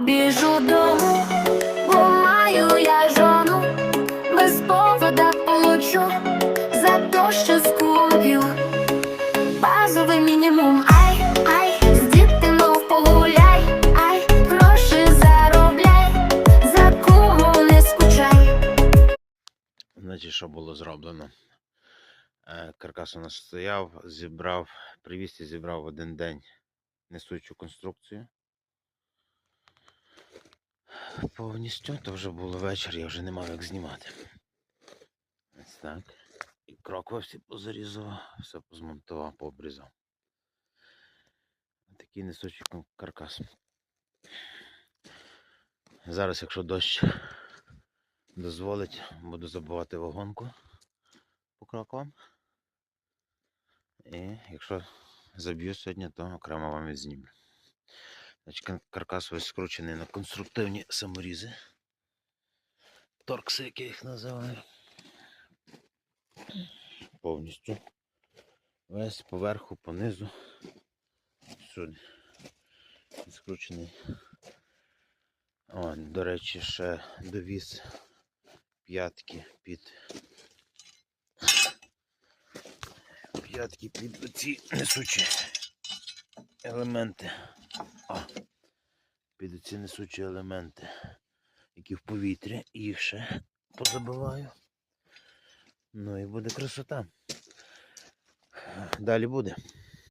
Біжу дому, бо маю я жону, без повода получу за то, що скуплю. Базовий мінімум, ай, ай, з дітиною погуляй, ай, гроші заробляй, за куму не скучай. Значить, що було зроблено? Е, Каркас у нас стояв, зібрав, привіз і зібрав один день несучу конструкцію. Повністю, то вже було вечір, я вже не мав як знімати. Ось так. І крокви всі позарізав, все позмонтував, пообрізав. Такий несучий каркас. Зараз, якщо дощ дозволить, буду забивати вагонку по крокам. І якщо заб'ю сьогодні, то окремо вам відзнімлю. Значить, каркас весь скручений на конструктивні саморізи. Торкси, як я їх називаю. Повністю. Весь поверху, понизу. Всюди. Скручений. О, до речі, ще довіз п'ятки під п'ятки під оці несучі елементи. О, під ці несучі елементи, які в повітрі, їх ще позабиваю. Ну і буде красота. Далі буде.